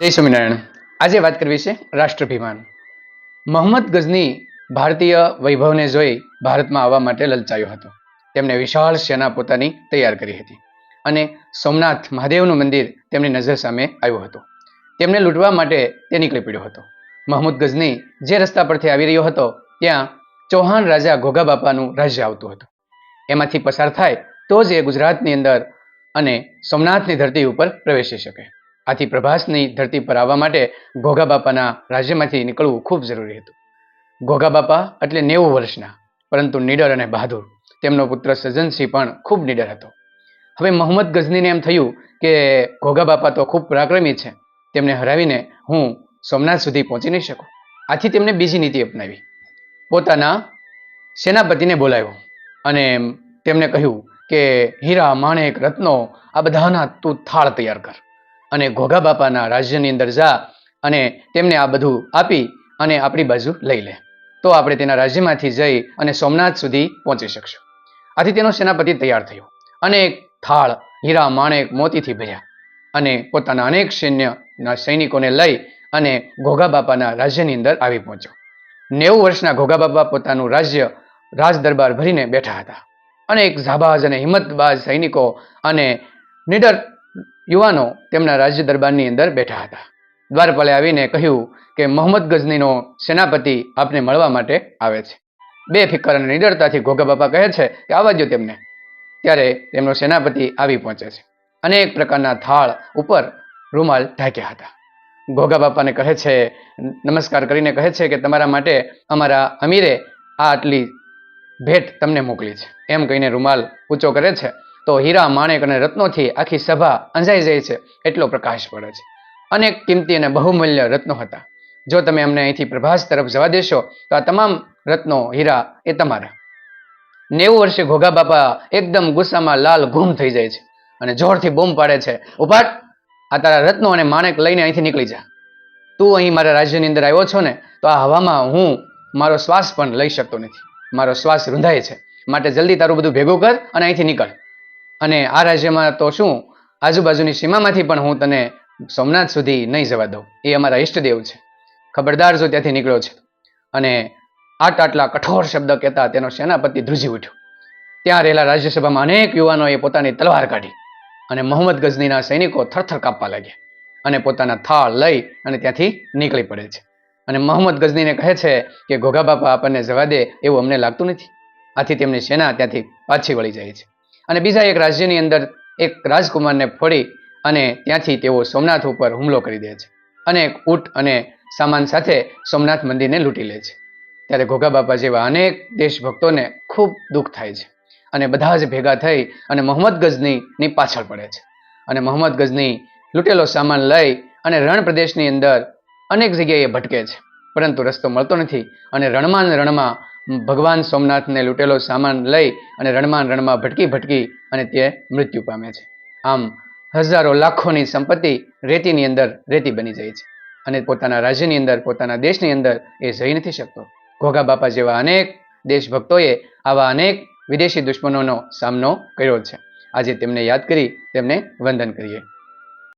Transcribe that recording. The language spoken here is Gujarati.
જય સ્વામિનારાયણ. આજે વાત કરવી છે રાષ્ટ્રાભિમાન. મોહમ્મદ ગઝની ભારતીય વૈભવને જોઈ ભારતમાં આવવા માટે લલચાયો હતો. તેમણે વિશાળ સેના પોતાની તૈયાર કરી હતી અને સોમનાથ મહાદેવનું મંદિર તેમની નજર સામે આવ્યું હતું. તેમને લૂંટવા માટે તે નીકળી પડ્યો હતો. મહમૂદ ગઝની જે રસ્તા પરથી આવી રહ્યો હતો, ત્યાં ચૌહાણ રાજા ઘોઘા બાપાનું રાજ્ય આવતું હતું. એમાંથી પસાર થાય તો જ એ ગુજરાતની અંદર અને સોમનાથની ધરતી ઉપર પ્રવેશી શકે. આથી પ્રભાસની ધરતી પર આવવા માટે ઘોઘા બાપાના રાજ્યમાંથી નીકળવું ખૂબ જરૂરી હતું. ઘોઘા બાપા એટલે નેવું વર્ષના, પરંતુ નીડર અને બહાદુર. તેમનો પુત્ર સજનસિંહ પણ ખૂબ નીડર હતો. હવે મોહમ્મદ ગઝનીને એમ થયું કે ઘોઘા બાપા તો ખૂબ પરાક્રમી છે. તેમને હરાવીને હું સોમનાથ સુધી પહોંચી નહીં શકું. આથી તેમણે બીજી નીતિ અપનાવી. પોતાના સેનાપતિને બોલાવ્યો અને તેમને કહ્યું કે, હીરા, માણેક, રત્નો, આ બધાના તું થાળ તૈયાર કર. અને ઘોઘા બાપાના રાજ્યની અંદર જા અને તેમને આ બધું આપી અને આપણી બાજુ લઈ લે. તો આપણે તેના રાજ્યમાંથી જઈ અને સોમનાથ સુધી પહોંચી શકશું. આથી તેનો સેનાપતિ તૈયાર થયો. અનેક થાળ, હીરા, માણેક મોતીથી ભર્યા અને પોતાના અનેક સૈન્યના સૈનિકોને લઈ અને ઘોઘા બાપાના રાજ્યની અંદર આવી પહોંચ્યો. નેવું વર્ષના ઘોઘા બાપા પોતાનું રાજ્ય રાજ દરબાર ભરીને બેઠા હતા. અનેક ઝાબાજ અને હિંમતબાજ સૈનિકો અને નીડર યુવાનો તેમના રાજ્ય દરબારની અંદર બેઠા હતા. દ્વારપાલે આવીને કહ્યું કે મોહમ્મદ ગઝનીનો સેનાપતિ આપને મળવા માટે આવે છે. બે ફિકર અને નિડરતાથી ઘોઘા બાપા કહે છે કે આવવા દો તેમને. ત્યારે તેમનો સેનાપતિ આવી પહોંચે છે. અનેક પ્રકારના થાળ ઉપર રૂમાલ ઢાંક્યા હતા. ઘોઘા બાપાને કહે છે, નમસ્કાર કરીને કહે છે કે તમારા માટે અમારા અમીરે આ આટલી ભેટ તમને મોકલી છે. એમ કહીને રૂમાલ ઊંચો કરે છે તો હીરા, માણેક અને રત્નોથી આખી સભા અંજાઈ જાય છે, એટલો પ્રકાશ પડે છે. અનેક કિંમતી અને બહુમૂલ્ય રત્નો હતા. જો તમે અમને અહીંથી પ્રભાસ તરફ જવા દેશો, તો આ તમામ રત્નો, હીરા, એ તમારા. નેવું વર્ષે ઘોઘા બાપા એકદમ ગુસ્સામાં લાલ ગુમ થઈ જાય છે અને જોરથી બૂમ પાડે છે ઉપાટ આ તારા રત્નો અને માણેક લઈને અહીંથી નીકળી જા. તું અહીં મારા રાજ્યની અંદર આવ્યો છો ને, તો આ હવામાં હું મારો શ્વાસ પણ લઈ શકતો નથી. મારો શ્વાસ રૂંધાય છે. માટે જલ્દી તારું બધું ભેગું કર અને અહીંથી નીકળ. અને આ રાજ્યમાં તો શું? આજુબાજુની સીમામાંથી પણ હું તને સોમનાથ સુધી નહીં જવા દઉં. એ અમારા ઈષ્ટદેવ છે. ખબરદાર જો ત્યાંથી નીકળ્યો છે. અને આટ આટલા કઠોર શબ્દ કહેતા તેનો સેનાપતિ ધ્રુજી ઉઠ્યો. ત્યાં રહેલા રાજ્યસભામાં અનેક યુવાનોએ પોતાની તલવાર કાઢી અને મોહમ્મદ ગઝનીના સૈનિકો થરથર કાપવા લાગ્યા અને પોતાના થાળ લઈ અને ત્યાંથી નીકળી પડે છે. અને મોહમ્મદ ગઝનીને કહે છે કે ઘોઘા બાપા આપણને જવા દે એવું અમને લાગતું નથી. આથી તેમની સેના ત્યાંથી પાછી વળી જાય છે. અને બીજા એક રાજ્યની અંદર એક રાજકુમારને ફોડી અને ત્યાંથી તેઓ સોમનાથ ઉપર હુમલો કરી દે છે. અનેક ઊંટ અને સામાન સાથે સોમનાથ મંદિરને લૂંટી લે છે. ત્યારે ઘોઘા બાપા જેવા અનેક દેશભક્તોને ખૂબ દુઃખ થાય છે. અને બધા જ ભેગા થઈ અને મોહમ્મદ ગઝનીની પાછળ પડે છે. અને મોહમ્મદ ગઝની લૂંટેલો સામાન લઈ અને રણ પ્રદેશની અંદર અનેક જગ્યાએ ભટકે છે. પરંતુ રસ્તો મળતો નથી અને રણમાં રણમાં ભગવાન સોમનાથને લૂંટેલો સામાન લઈ અને રણમાં રણમાં ભટકી ભટકી અને તે મૃત્યુ પામે છે. આમ હજારો લાખોની સંપત્તિ રેતીની અંદર રેતી બની જાય છે અને પોતાના રાજ્યની અંદર, પોતાના દેશની અંદર એ જઈ નથી શકતો. ઘોઘા બાપા જેવા અનેક દેશભક્તોએ આવા અનેક વિદેશી દુશ્મનોનો સામનો કર્યો છે. આજે તેમને યાદ કરી તેમને વંદન કરીએ.